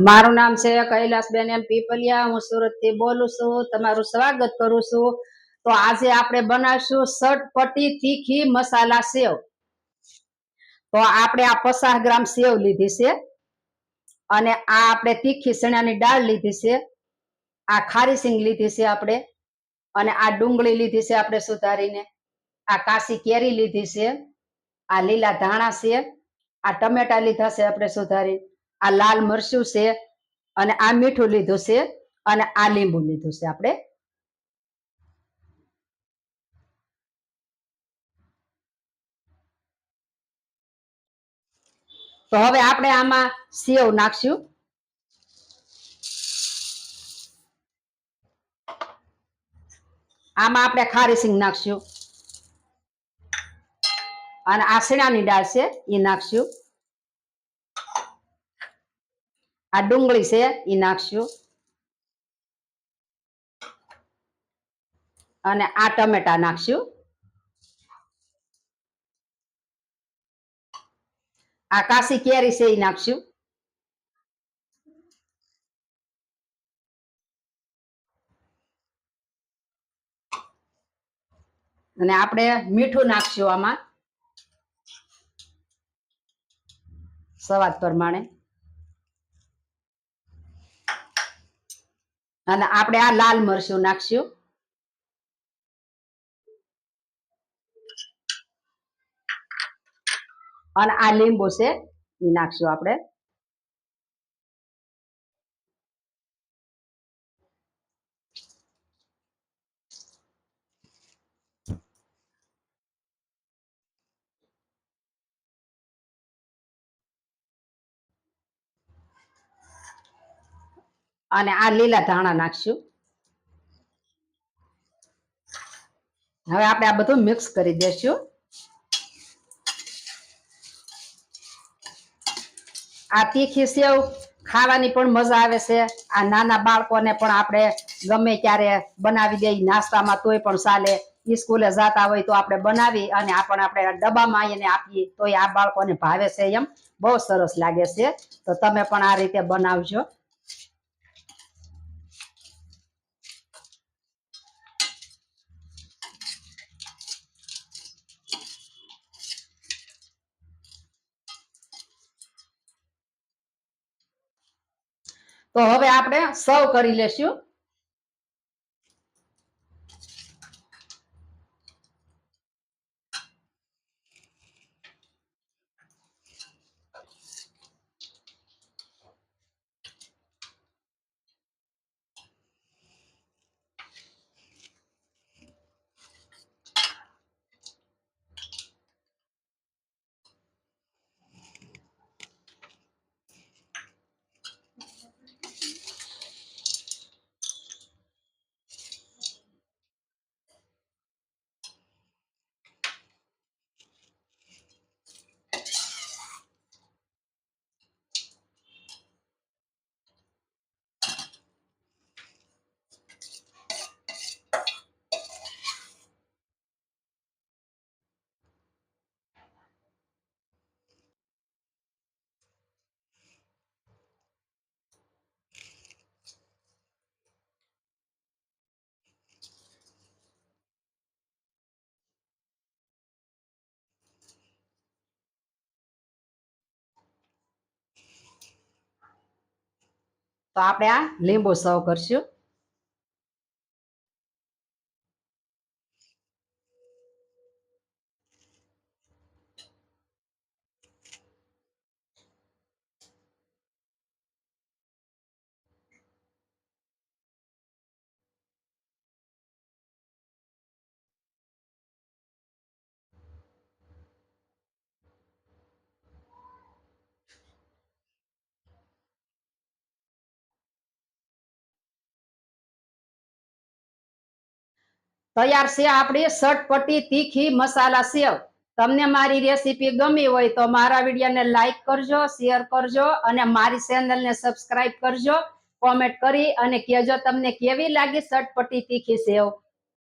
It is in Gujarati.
મારું નામ છે કૈલાસબેન એમ પીપલિયા. હું સુરતથી બોલું છું. તમારું સ્વાગત કરું છું. તો આજે આપણે બનાવશું સટપટી તીખી મસાલા સેવ. તો આપણે આ પચાસ ગ્રામ સેવ લીધી છે. અને આ આપણે તીખી ચણાની દાળ લીધી છે. આ ખારી સિંગ લીધી છે આપણે. અને આ ડુંગળી લીધી છે આપણે સુધારીને. આ કાશી કેરી લીધી છે. આ લીલા ધાણા છે. આ ટમેટા લીધા છે આપણે સુધારી. આ લાલ મરચું છે અને આ મીઠું લીધું છે અને આ લીંબુ લીધું છે આપણે. તો હવે આપણે આમાં સેવ નાખશું. આમાં આપણે ખારી સિંગ નાખશું. અને આ શીણાની દાળ છે એ નાખશું. આ ડુંગળી છે એ નાખશું અને આ ટમેટા નાખશું આ કાશી કેરી છે એ નાખશું અને આપણે મીઠું નાખશું આમાં સ્વાદ પ્રમાણે અને આપણે આ લાલ મરચું નાખશું. અને આ લીંબુ છે એ નાખશું આપણે. અને આ લીલા ધાણા નાખશું. હવે આપણે આ બધું મિક્સ કરી દેશું. આ તીખી સેવ ખાવાની પણ મજા આવે છે. આ નાના બાળકોને પણ આપણે ગમે ત્યારે બનાવી દઈએ, નાસ્તામાં તોય પણ ચાલે. સ્કૂલે જતા હોય તો આપણે બનાવી અને આપણે આપણે ડબ્બામાં એને આપીએ, તોય આ બાળકોને ભાવે છે એમ. બહુ સરસ લાગે છે. તો તમે પણ આ રીતે બનાવજો. તો હવે આપણે સર્વ કરી લેશું. તો આપણે આ લીંબુ સર્વ કરશું. તૈયાર છે આપણી સટપટી તીખી મસાલા સેવ. તમને મારી રેસીપી ગમી હોય તો મારા વિડીયોને લાઈક કરજો, શેર કરજો અને મારી ચેનલને સબસ્ક્રાઇબ કરજો. કોમેન્ટ કરી અને કહેજો તમને કેવી લાગી સટપટી તીખી સેવ.